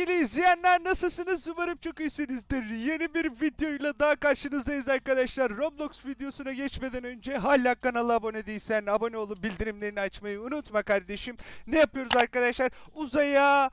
sevgili izleyenler nasılsınız? Umarım çok iyisinizdir. Yeni bir videoyla daha karşınızdayız arkadaşlar. Roblox videosuna geçmeden önce hala kanala abone değilsen abone olup bildirimlerini açmayı unutma kardeşim. Ne yapıyoruz arkadaşlar? Uzaya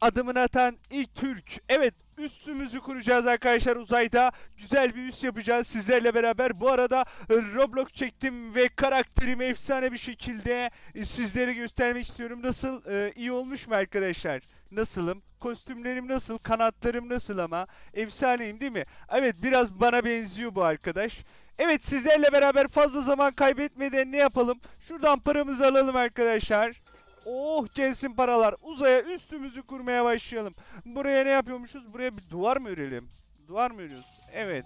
adımını atan ilk Türk. Evet üssümüzü kuracağız arkadaşlar uzayda. Güzel bir üs yapacağız sizlerle beraber. Bu arada e, Roblox çektim ve karakterimi efsane bir şekilde e, sizlere göstermek istiyorum. Nasıl? E, iyi olmuş mu arkadaşlar? Nasılım? Kostümlerim nasıl? Kanatlarım nasıl ama? Efsaneyim değil mi? Evet biraz bana benziyor bu arkadaş. Evet sizlerle beraber fazla zaman kaybetmeden ne yapalım? Şuradan paramızı alalım arkadaşlar. Oh gelsin paralar. Uzaya üstümüzü kurmaya başlayalım. Buraya ne yapıyormuşuz? Buraya bir duvar mı örelim? Duvar mı örüyoruz? Evet.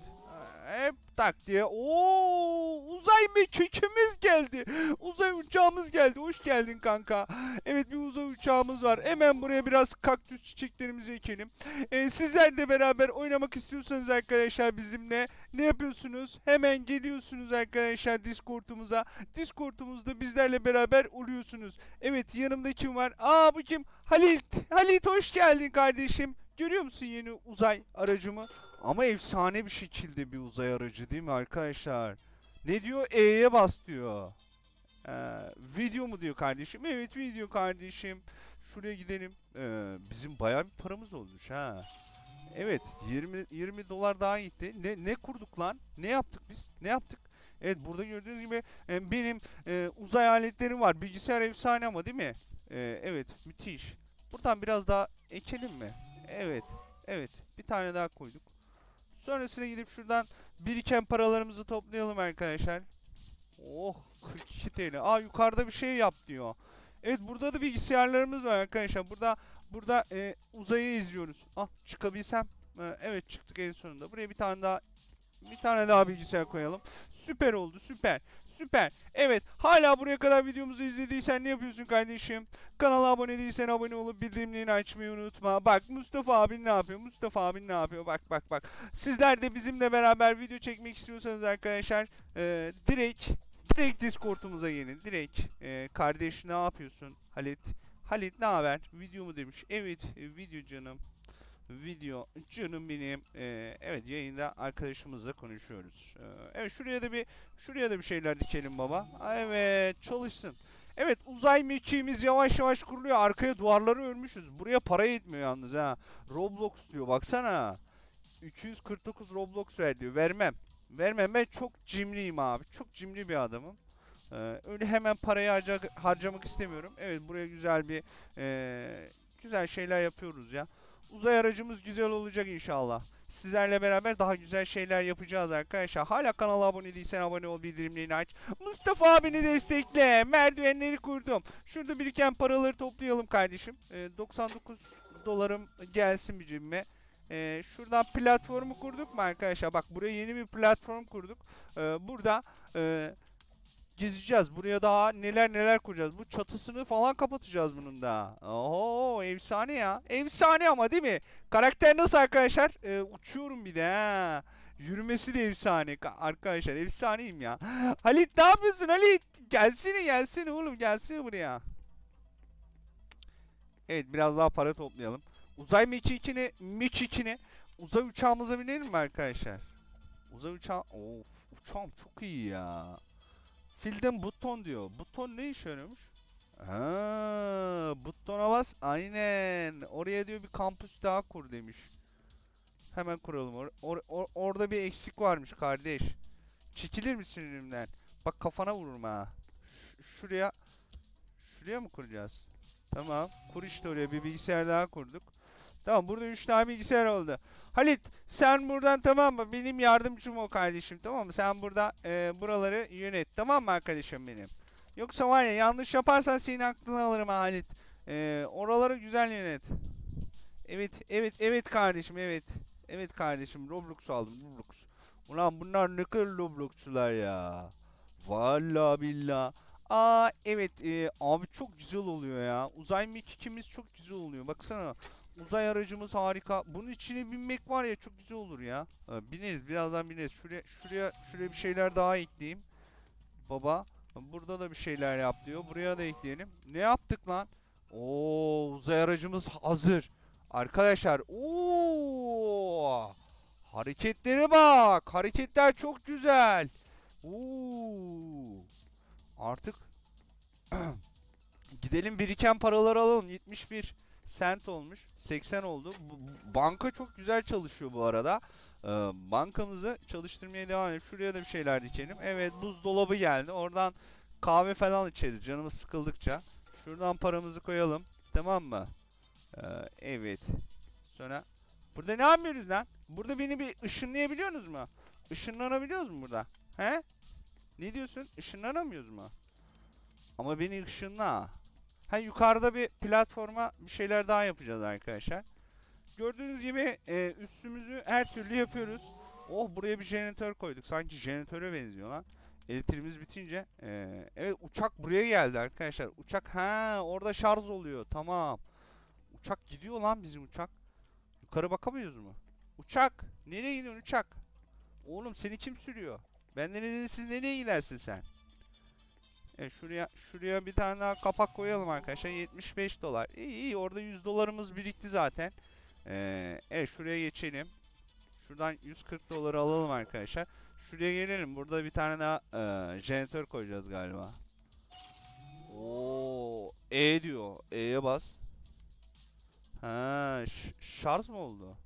Hep tak diye. Oo, uzay mekikimiz geldi. Uzay uçağımız geldi. Hoş geldin kanka. Evet bir uzay uçağımız var. Hemen buraya biraz kaktüs çiçeklerimizi ekelim. Ee, sizler de beraber oynamak istiyorsanız arkadaşlar bizimle ne yapıyorsunuz? Hemen geliyorsunuz arkadaşlar Discord'umuza. Discord'umuzda bizlerle beraber oluyorsunuz. Evet yanımda kim var? Aa bu kim? Halit. Halit hoş geldin kardeşim. Görüyor musun yeni uzay aracımı? Ama efsane bir şekilde bir uzay aracı değil mi arkadaşlar? Ne diyor? E'ye bas diyor. Ee, video mu diyor kardeşim? Evet video kardeşim. Şuraya gidelim. Ee, bizim bayağı bir paramız olmuş ha. Evet 20 20 dolar daha gitti. Ne ne kurduk lan? Ne yaptık biz? Ne yaptık? Evet burada gördüğünüz gibi e, benim e, uzay aletlerim var. Bilgisayar efsane ama değil mi? E, evet müthiş. Buradan biraz daha ekelim mi? Evet. Evet. Bir tane daha koyduk. Sonrasına gidip şuradan biriken paralarımızı toplayalım arkadaşlar. Oh 42 TL. Aa yukarıda bir şey yap diyor. Evet burada da bilgisayarlarımız var arkadaşlar. Burada burada e, uzayı izliyoruz. Ah çıkabilsem. E, evet çıktık en sonunda. Buraya bir tane daha bir tane daha bilgisayar koyalım. Süper oldu süper. Süper. Evet hala buraya kadar videomuzu izlediysen ne yapıyorsun kardeşim? Kanala abone değilsen abone olup bildirimlerini açmayı unutma. Bak Mustafa abin ne yapıyor? Mustafa abin ne yapıyor? Bak bak bak. Sizler de bizimle beraber video çekmek istiyorsanız arkadaşlar e, direkt direkt Discord'umuza gelin. Direkt e, kardeş ne yapıyorsun? Halit. Halit ne haber? Video mu demiş. Evet e, video canım. Video canım benim. E, evet yayında arkadaşımızla konuşuyoruz. E, evet şuraya da bir şuraya da bir şeyler dikelim baba. Evet çalışsın. Evet uzay mekiğimiz yavaş yavaş kuruluyor. Arkaya duvarları örmüşüz. Buraya para yetmiyor yalnız ha. Roblox diyor baksana. 249 Roblox ver diyor. Vermem. Vermem ben çok cimriyim abi. Çok cimri bir adamım. Ee, öyle hemen parayı harca harcamak istemiyorum. Evet buraya güzel bir ee, güzel şeyler yapıyoruz ya. Uzay aracımız güzel olacak inşallah. Sizlerle beraber daha güzel şeyler yapacağız arkadaşlar. Hala kanala abone değilsen abone ol bildirimlerini aç. Mustafa abini destekle. Merdivenleri kurdum. Şurada biriken paraları toplayalım kardeşim. Ee, 99 dolarım gelsin bir cebime. Ee, şuradan platformu kurduk mu arkadaşlar? Bak buraya yeni bir platform kurduk. Ee, burada e, gezeceğiz. Buraya daha neler neler kuracağız. Bu çatısını falan kapatacağız bunun da. Oho efsane ya. Efsane ama değil mi? Karakter nasıl arkadaşlar? Ee, uçuyorum bir de ha. Yürümesi de efsane Ka- arkadaşlar. Efsaneyim ya. Halit ne yapıyorsun Halit? Gelsene gelsene oğlum gelsene buraya. Evet biraz daha para toplayalım. Uzay mekikini, mekikini uzay uçağımıza binelim mi arkadaşlar? Uzay uçağı... Of uçağım çok iyi ya. Filden buton diyor. Buton ne işe yarıyormuş? Ha, butona bas. Aynen. Oraya diyor bir kampüs daha kur demiş. Hemen kuralım. Or- or- or- orada bir eksik varmış kardeş. Çekilir misin önümden? Bak kafana vururum ha. Ş- şuraya şuraya mı kuracağız? Tamam. Kur işte oraya bir bilgisayar daha kurduk. Tamam burada 3 tane bilgisayar oldu. Halit sen buradan tamam mı? Benim yardımcım o kardeşim tamam mı? Sen burada e, buraları yönet tamam mı arkadaşım benim? Yoksa var ya yanlış yaparsan senin aklını alırım ha Halit. E, oraları güzel yönet. Evet evet evet kardeşim evet. Evet kardeşim Roblox aldım Roblox. Ulan bunlar ne kadar Roblox'çular ya. Vallahi billah. Aa evet e, abi çok güzel oluyor ya. Uzay mekikimiz çok güzel oluyor. Baksana. Uzay aracımız harika. Bunun içine binmek var ya çok güzel olur ya. Ha, bineriz birazdan bineriz. Şuraya şuraya şuraya bir şeyler daha ekleyeyim. Baba Burada da bir şeyler yap diyor. Buraya da ekleyelim. Ne yaptık lan? Oo uzay aracımız hazır. Arkadaşlar ooo hareketlere bak. Hareketler çok güzel. Oo. Artık gidelim biriken paraları alalım. 71 sent olmuş. 80 oldu. Banka çok güzel çalışıyor bu arada. Ee, bankamızı çalıştırmaya devam edelim. Şuraya da bir şeyler dikelim. Evet buzdolabı geldi. Oradan kahve falan içeriz canımız sıkıldıkça. Şuradan paramızı koyalım. Tamam mı? Ee, evet. Sonra burada ne yapıyoruz lan? Burada beni bir ışınlayabiliyorsunuz mu? Işınlanabiliyoruz mu burada? He? Ne diyorsun? Işınlanamıyoruz mu? Ama beni ışınla. Ha yukarıda bir platforma bir şeyler daha yapacağız arkadaşlar. Gördüğünüz gibi e, üstümüzü her türlü yapıyoruz. Oh buraya bir jeneratör koyduk. Sanki jeneratöre benziyor lan. Elektriğimiz bitince. e, evet uçak buraya geldi arkadaşlar. Uçak ha orada şarj oluyor. Tamam. Uçak gidiyor lan bizim uçak. Yukarı bakamıyoruz mu? Uçak. Nereye gidiyorsun uçak? Oğlum seni kim sürüyor? Benden izinsiz nereye gidersin sen? Evet şuraya şuraya bir tane daha kapak koyalım arkadaşlar. 75 dolar. İyi iyi orada 100 dolarımız birikti zaten. Ee, evet şuraya geçelim. Şuradan 140 doları alalım arkadaşlar. Şuraya gelelim. Burada bir tane daha e, jeneratör koyacağız galiba. Oo, E diyor. E'ye bas. Ha, şarj mı oldu?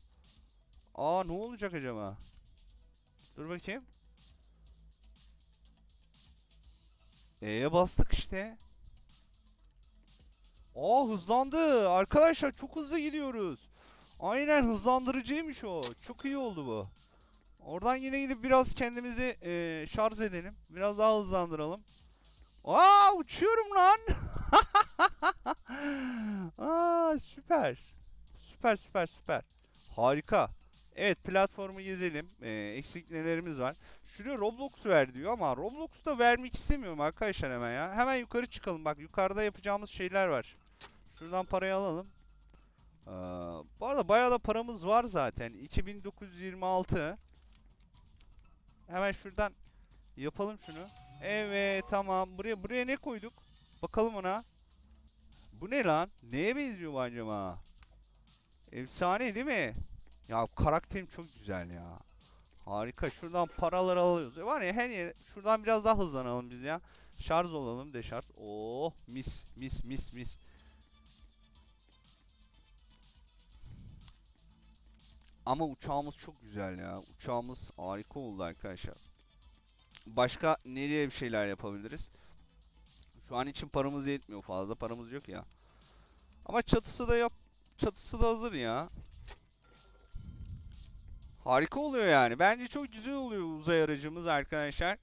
Aa ne olacak acaba? Dur bakayım. E'ye bastık işte. Aa hızlandı. Arkadaşlar çok hızlı gidiyoruz. Aynen hızlandırıcıymış o. Çok iyi oldu bu. Oradan yine gidip biraz kendimizi eee, şarj edelim. Biraz daha hızlandıralım. Aa uçuyorum lan. Aa süper. Süper süper süper. Harika. Evet platformu gezelim. Ee, eksikliklerimiz var. Şuraya Roblox ver diyor ama Roblox'u da vermek istemiyorum arkadaşlar hemen ya. Hemen yukarı çıkalım. Bak yukarıda yapacağımız şeyler var. Şuradan parayı alalım. Ee, bu arada bayağı da paramız var zaten. 2926. Hemen şuradan yapalım şunu. Evet tamam. Buraya buraya ne koyduk? Bakalım ona. Bu ne lan? Neye benziyor bu acaba? Efsane değil mi? Ya karakterim çok güzel ya. Harika. Şuradan paraları alıyoruz. E var ya her yer. Şuradan biraz daha hızlanalım biz ya. Şarj olalım. Deşarj. Oh mis mis mis mis. Ama uçağımız çok güzel ya. Uçağımız harika oldu arkadaşlar. Başka nereye bir şeyler yapabiliriz? Şu an için paramız yetmiyor fazla. Paramız yok ya. Ama çatısı da yap. Çatısı da hazır ya. Harika oluyor yani. Bence çok güzel oluyor uzay aracımız arkadaşlar.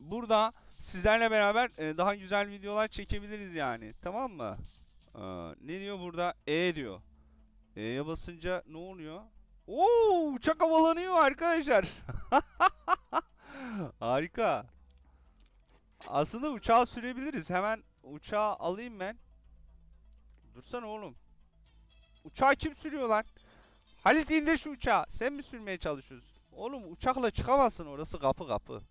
Burada sizlerle beraber e, daha güzel videolar çekebiliriz yani. Tamam mı? Ee, ne diyor burada? E diyor. E'ye basınca ne oluyor? Oo, uçak havalanıyor arkadaşlar. Harika. Aslında uçağı sürebiliriz. Hemen uçağı alayım ben. Dursana oğlum. Uçağı kim sürüyor lan? Halit indir şu uçağı. Sen mi sürmeye çalışıyorsun? Oğlum uçakla çıkamazsın orası kapı kapı.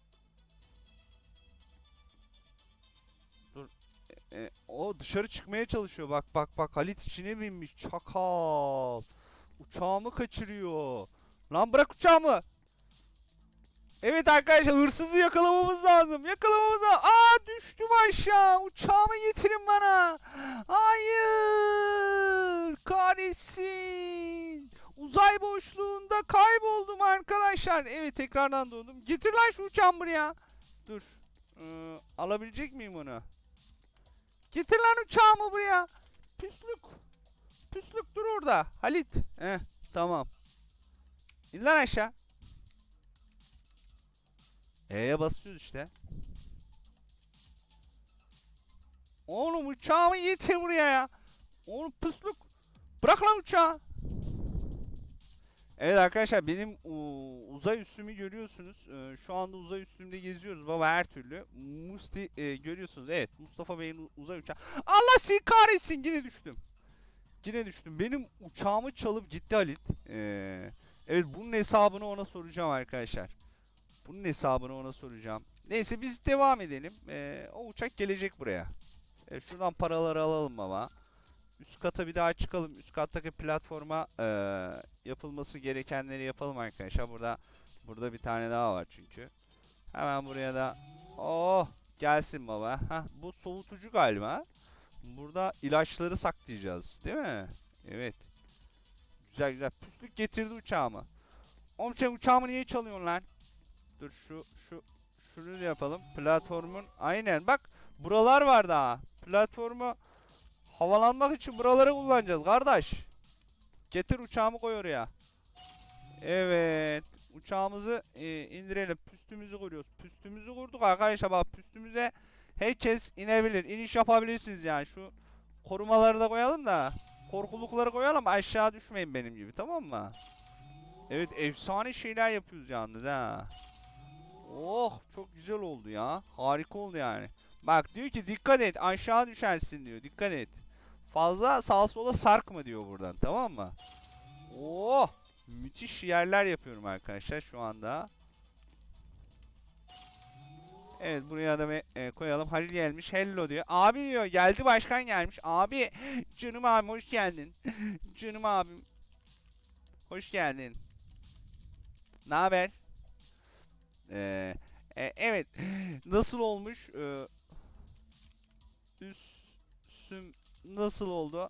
Dur. E, e, o dışarı çıkmaya çalışıyor. Bak bak bak Halit içine binmiş. Çakal. Uçağımı kaçırıyor. Lan bırak uçağımı. Evet arkadaşlar hırsızı yakalamamız lazım. Yakalamamız lazım. Aa düştüm aşağı. Uçağımı getirin bana. Hayır. Kahretsin. Uzay boşluğunda kayboldum arkadaşlar. Evet tekrardan doğdum. Getir lan şu uçağımı buraya. Dur. Ee, alabilecek miyim onu? Getir lan uçağımı buraya. Püslük. Püslük dur orada. Halit. Heh tamam. İn lan aşağı. E'ye basıyoruz işte. Oğlum uçağımı getir buraya ya. Oğlum püslük. Bırak lan uçağı. Evet arkadaşlar benim uzay üstümü görüyorsunuz. Ee, şu anda uzay üstümde geziyoruz baba her türlü. Musti e, görüyorsunuz. Evet Mustafa Bey'in uzay uçağı. Allah seni kahretsin yine düştüm. Yine düştüm. Benim uçağımı çalıp gitti Halit. Ee, evet bunun hesabını ona soracağım arkadaşlar. Bunun hesabını ona soracağım. Neyse biz devam edelim. Ee, o uçak gelecek buraya. Ee, şuradan paraları alalım ama. Üst kata bir daha çıkalım. Üst kattaki platforma ee, yapılması gerekenleri yapalım arkadaşlar. Burada burada bir tane daha var çünkü. Hemen buraya da oh gelsin baba. Hah, bu soğutucu galiba. Burada ilaçları saklayacağız, değil mi? Evet. Güzel güzel. Püslük getirdi uçağımı. Oğlum sen uçağımı niye çalıyorsun lan? Dur şu şu şunu yapalım. Platformun aynen bak buralar var daha. Platformu havalanmak için buraları kullanacağız kardeş. Getir uçağımı koy oraya. Evet. Uçağımızı e, indirelim. Püstümüzü kuruyoruz. Püstümüzü kurduk arkadaşlar bak püstümüze herkes inebilir. İniş yapabilirsiniz yani. Şu korumaları da koyalım da korkulukları koyalım aşağı düşmeyin benim gibi tamam mı? Evet efsane şeyler yapıyoruz yalnız ha. Oh çok güzel oldu ya. Harika oldu yani. Bak diyor ki dikkat et aşağı düşersin diyor. Dikkat et. Fazla sağa sola sarkma diyor buradan tamam mı? Oh müthiş yerler yapıyorum arkadaşlar şu anda. Evet buraya da e, koyalım. Halil gelmiş. Hello diyor. Abi diyor geldi başkan gelmiş. Abi canım abim hoş geldin. canım abim. Hoş geldin. Ne haber? Ee, e, evet. Nasıl olmuş? Ee, üstüm nasıl oldu?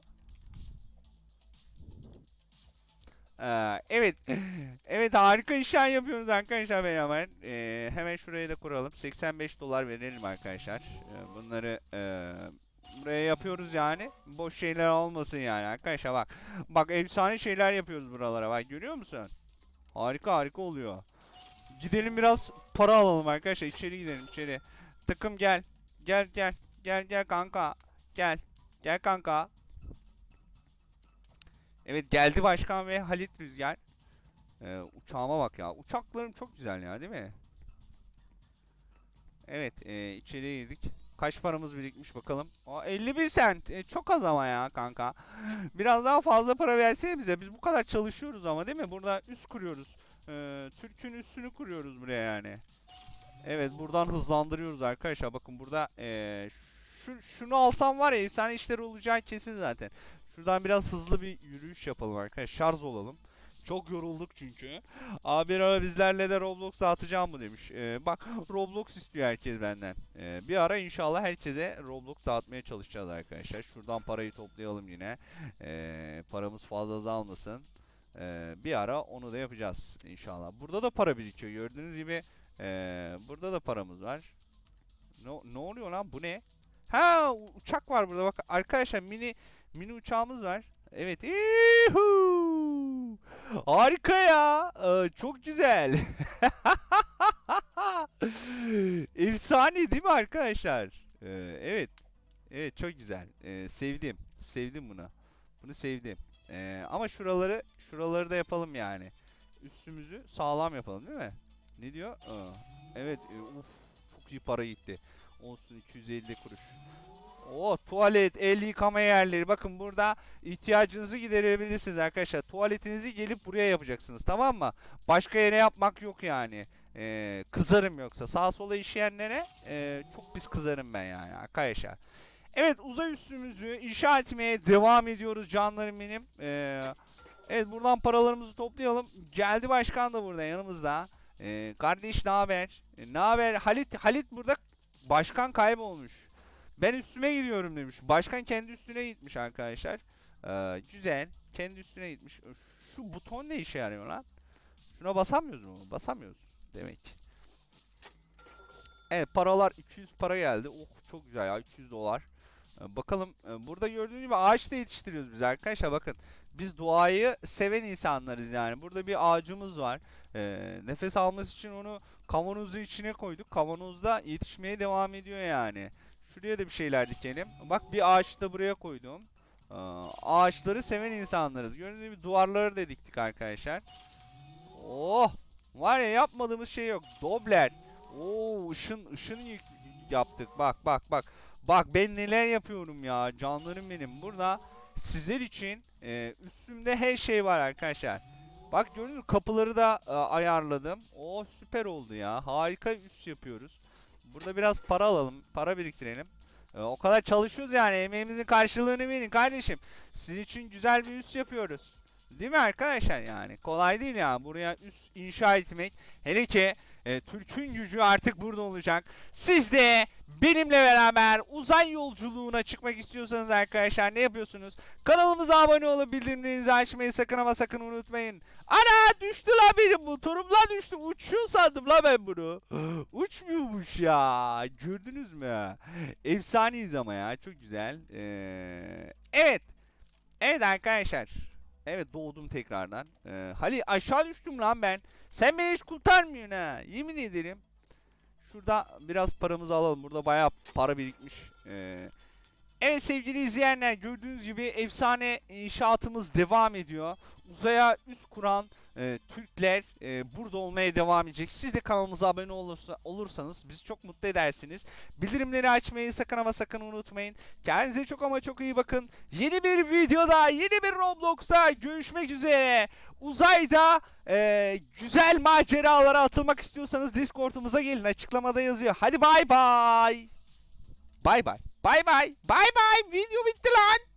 Ee, evet. evet harika işler yapıyoruz arkadaşlar beraber. Ee, hemen şuraya da kuralım. 85 dolar verelim arkadaşlar. Ee, bunları ee, buraya yapıyoruz yani. Boş şeyler olmasın yani arkadaşlar bak. Bak efsane şeyler yapıyoruz buralara bak görüyor musun? Harika harika oluyor. Gidelim biraz para alalım arkadaşlar. İçeri gidelim içeri. Takım gel. Gel gel. Gel gel kanka. Gel. Gel kanka. Evet geldi başkan ve Halit Rüzgar. Ee, uçağıma bak ya. Uçaklarım çok güzel ya değil mi? Evet e, içeriye girdik. Kaç paramız birikmiş bakalım. Aa, 51 sent. E, çok az ama ya kanka. Biraz daha fazla para versene bize. Biz bu kadar çalışıyoruz ama değil mi? Burada üst kuruyoruz. Ee, Türk'ün üstünü kuruyoruz buraya yani. Evet buradan hızlandırıyoruz arkadaşlar. Bakın burada ee, şu, şunu alsam var ya efsane işler olacağı kesin zaten. Şuradan biraz hızlı bir yürüyüş yapalım arkadaşlar. Şarj olalım. Çok yorulduk çünkü. Abi ara bizlerle de Roblox atacağım mı demiş. Ee, bak Roblox istiyor herkes benden. Ee, bir ara inşallah herkese Roblox dağıtmaya çalışacağız arkadaşlar. Şuradan parayı toplayalım yine. Ee, paramız fazla azalmasın. Ee, bir ara onu da yapacağız inşallah. Burada da para birikiyor. Gördüğünüz gibi ee, burada da paramız var. Ne, ne oluyor lan? Bu ne? Ha uçak var burada. Bak arkadaşlar mini mini uçağımız var. Evet. Yuhuu! Harika ya. Ee, çok güzel. Efsane değil mi arkadaşlar? Ee, evet. Evet çok güzel. Ee, sevdim. Sevdim bunu. Bunu sevdim. Ee, ama şuraları şuraları da yapalım yani. Üstümüzü sağlam yapalım değil mi? Ne diyor? Aa, evet. e, uf, çok iyi para gitti. Olsun 250 kuruş. O tuvalet, el yıkama yerleri. Bakın burada ihtiyacınızı giderebilirsiniz arkadaşlar. Tuvaletinizi gelip buraya yapacaksınız tamam mı? Başka yere yapmak yok yani. Ee, kızarım yoksa. Sağa sola işeyenlere e, çok pis kızarım ben yani arkadaşlar. Evet uzay üssümüzü inşa etmeye devam ediyoruz canlarım benim. Ee, evet buradan paralarımızı toplayalım. Geldi başkan da burada yanımızda. Ee, kardeş ne haber? E, ne haber? Halit Halit burada başkan kaybolmuş. Ben üstüme gidiyorum demiş. Başkan kendi üstüne gitmiş arkadaşlar. Ee, güzel. Kendi üstüne gitmiş. Şu buton ne işe yarıyor lan? Şuna basamıyoruz mu? Basamıyoruz demek. Evet paralar 200 para geldi. Oh çok güzel ya 200 dolar. Ee, Bakalım e, burada gördüğünüz gibi ağaç da yetiştiriyoruz biz arkadaşlar bakın. Biz doğayı seven insanlarız yani. Burada bir ağacımız var. Ee, nefes alması için onu kavanozun içine koyduk. Kavanozda yetişmeye devam ediyor yani. Şuraya da bir şeyler dikelim. Bak bir ağaç da buraya koydum. Ee, ağaçları seven insanlarız. Gördüğünüz gibi duvarları da diktik arkadaşlar. Oh! Var ya yapmadığımız şey yok. Dobler. Oo ışın ışın yaptık. Bak bak bak. Bak ben neler yapıyorum ya canlarım benim. Burada sizler için e, üstümde her şey var arkadaşlar. Bak gördünüz mü kapıları da e, ayarladım. O süper oldu ya. Harika üst yapıyoruz. burada biraz para alalım. Para biriktirelim. Ee, o kadar çalışıyoruz yani. Emeğimizin karşılığını verin kardeşim. Sizin için güzel bir üs yapıyoruz. Değil mi arkadaşlar yani? Kolay değil ya. Buraya üs inşa etmek. Hele ki e, Türk'ün gücü artık burada olacak. Siz de benimle beraber uzay yolculuğuna çıkmak istiyorsanız arkadaşlar ne yapıyorsunuz? Kanalımıza abone olup bildirimlerinizi açmayı sakın ama sakın unutmayın. Ana düştü la benim motorum la düştü. Uçuyor sandım la ben bunu. Uçmuyormuş ya. Gördünüz mü? Efsaneyiz ama ya. Çok güzel. Ee, evet. Evet arkadaşlar. Evet doğdum tekrardan. Ee, Halil aşağı düştüm lan ben. Sen beni hiç kurtarmıyorsun ha. Yemin ederim. Şurada biraz paramızı alalım. Burada bayağı para birikmiş. Ee, evet sevgili izleyenler gördüğünüz gibi efsane inşaatımız devam ediyor. Uzaya üst kuran e, Türkler e, burada olmaya devam edecek. Siz de kanalımıza abone olursa, olursanız bizi çok mutlu edersiniz. Bildirimleri açmayı sakın ama sakın unutmayın. Kendinize çok ama çok iyi bakın. Yeni bir videoda, yeni bir Roblox'ta görüşmek üzere. Uzayda e, güzel maceralara atılmak istiyorsanız Discord'umuza gelin. Açıklamada yazıyor. Hadi bay bay. Bay bay. Bay bay. Bay bay. Video bitti lan.